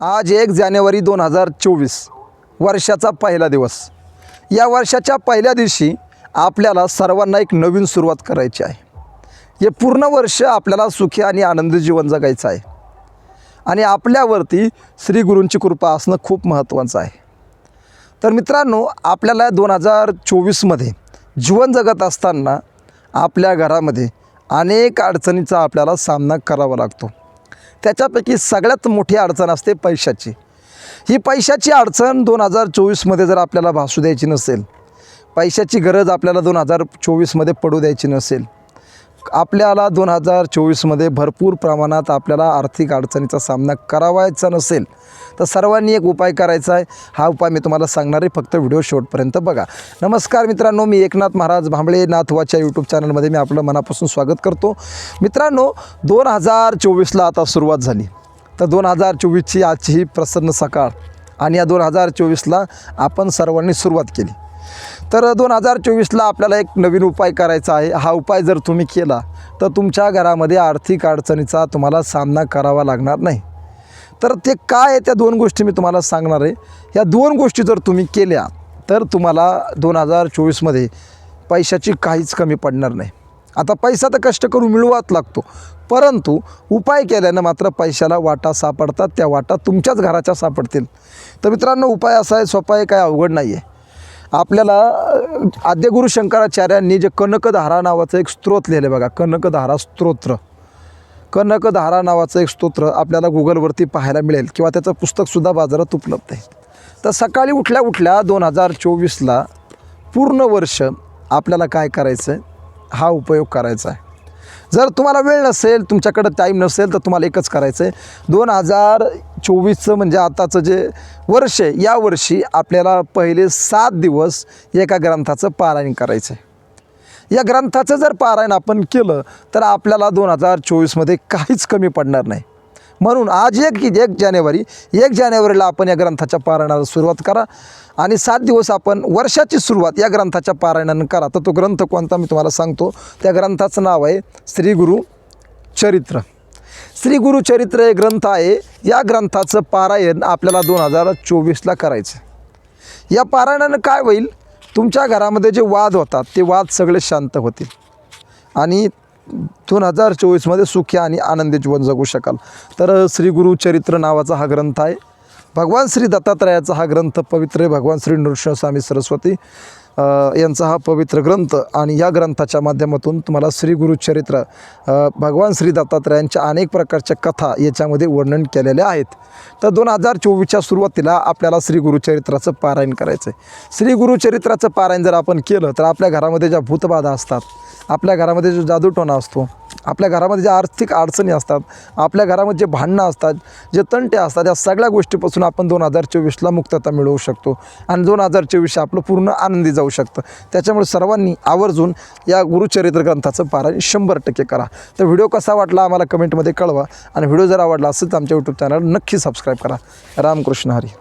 आज एक जानेवारी दोन हजार चोवीस वर्षाचा पहिला दिवस. या वर्षाच्या पहिल्या दिवशी आपल्याला सर्वांना एक नवीन सुरुवात करायची आहे. हे पूर्ण वर्ष आपल्याला सुखी आणि आनंदी जीवन जगायचं आहे. आणि आपल्यावरती श्री गुरूंची कृपा असणं खूप महत्त्वाचं आहे. तर मित्रांनो आपल्याला दोन हजार चोवीसमध्ये जीवन जगत असताना आपल्या घरामध्ये अनेक अडचणीचा आपल्याला सामना करावा लागतो. त्याच्यापैकी सगळ्यात मोठी अडचण असते पैशाची. ही पैशाची अडचण दोन हजार चोवीसमध्ये जर आपल्याला भासू द्यायची नसेल पैशाची गरज आपल्याला दोन हजार चोवीसमध्ये पडू द्यायची नसेल आपल्याला दोन हजार चोवीसमध्ये भरपूर प्रमाणात आपल्याला आर्थिक अडचणीचा सामना करावायचा नसेल तर सर्वांनी एक उपाय करायचा आहे. हा उपाय मी तुम्हाला सांगणार आहे फक्त व्हिडिओ शेवटपर्यंत बघा. नमस्कार मित्रांनो मी एकनाथ महाराज भांबळे नाथवाच्या यूट्यूब चॅनलमध्ये मी आपलं मनापासून स्वागत करतो. मित्रांनो दोन हजार चोवीसला आता सुरुवात झाली. तर दोन हजार चोवीसची आजची ही प्रसन्न सकाळ आणि या दोन हजार चोवीसला आपण सर्वांनी सुरुवात केली. तर दोन हजार चोवीसला आपल्याला एक नवीन उपाय करायचा आहे. हा उपाय जर तुम्ही केला तर तुमच्या घरामध्ये आर्थिक अडचणीचा तुम्हाला सामना करावा लागणार नाही. तर ते काय आहे? त्या दोन गोष्टी मी तुम्हाला सांगणार आहे. ह्या दोन गोष्टी जर तुम्ही केल्या तर तुम्हाला दोन हजार चोवीसमध्ये पैशाची काहीच कमी पडणार नाही. आता पैसा तर कष्ट करून मिळवाच लागतो. परंतु उपाय केल्यानं मात्र पैशाला वाटा सापडतात. त्या वाटा तुमच्याच घराच्या सापडतील. तर मित्रांनो उपाय असा आहे सोपा आहे काय अवघड नाही आहे आपल्याला आद्यगुरु शंकराचार्यांनी जे कनकधारा नावाचं एक स्त्रोत लिहिलं बघा कनकधारा स्तोत्र कनकधारा नावाचं एक स्तोत्र आपल्याला गुगलवरती पाहायला मिळेल किंवा त्याचं पुस्तकसुद्धा बाजारात उपलब्ध आहे. तर सकाळी उठल्या उठल्या दोन हजार चोवीसला पूर्ण वर्ष आपल्याला काय करायचं आहे हा उपयोग करायचा आहे. जर तुम्हाला वेळ नसेल तुमच्याकडं टाईम नसेल तर तुम्हाला एकच करायचं आहे दोन हजार चोवीसचं म्हणजे आताचं जे वर्ष आहे या वर्षी आपल्याला पहिले सात दिवस एका ग्रंथाचं पारायण करायचं आहे या ग्रंथाचं जर पारायण आपण केलं तर आपल्याला दोन हजार चोवीसमध्ये काहीच कमी पडणार नाही. म्हणून आज एक एक जानेवारी एक जानेवारीला आपण या ग्रंथाच्या पारायणाला सुरुवात करा. आणि सात दिवस आपण वर्षाची सुरुवात या ग्रंथाच्या पारायणानं करा. तर तो ग्रंथ कोणता मी तुम्हाला सांगतो. त्या ग्रंथाचं नाव आहे श्रीगुरु चरित्र. श्री गुरु चरित्र हे ग्रंथ आहे. या ग्रंथाचं पारायण आपल्याला दोन हजार चोवीसला करायचं या पारायणानं काय होईल? तुमच्या घरामध्ये जे वाद होतात ते वाद सगळे शांत होतील. आणि दोन हजार चोवीसमध्ये सुखी आणि आनंदी जीवन जगू शकाल. तर श्री गुरु चरित्र नावाचा हा ग्रंथ आहे. भगवान श्री दत्तात्रयाचा हा ग्रंथ पवित्र भगवान श्री नृसिंहस्वामी सरस्वती यांचा हा पवित्र ग्रंथ आणि या ग्रंथाच्या माध्यमातून तुम्हाला श्री गुरुचरित्र भगवान श्री दत्तात्रयांच्या अनेक प्रकारच्या कथा याच्यामध्ये वर्णन केलेल्या आहेत. तर दोन हजार चोवीसच्या सुरुवातीला आपल्याला श्री गुरुचरित्राचं पारायण करायचं आहे श्री गुरुचरित्राचं पारायण जर आपण केलं तर आपल्या घरामध्ये ज्या भूतबाधा असतात आपल्या घरामध्ये जो जादूटोणा असतो आपल्या घरामध्ये ज्या आर्थिक अडचणी असतात आपल्या घरामध्ये जे भांडणं असतात जे तंटे असतात या सगळ्या गोष्टीपासून आपण दोन हजार चोवीसला मुक्तता मिळवू शकतो. आणि दोन हजार चोवीस आपलं पूर्ण आनंदी जाऊ शकतं. त्याच्यामुळे सर्वांनी आवर्जून या गुरुचरित्र ग्रंथाचं पारायण शंभर टक्के करा. तर व्हिडिओ कसा वाटला आम्हाला कमेंटमध्ये कळवा. आणि व्हिडिओ जर आवडला असेल तर आमच्या यूट्यूब चॅनल नक्की सबस्क्राईब करा. रामकृष्ण हरी.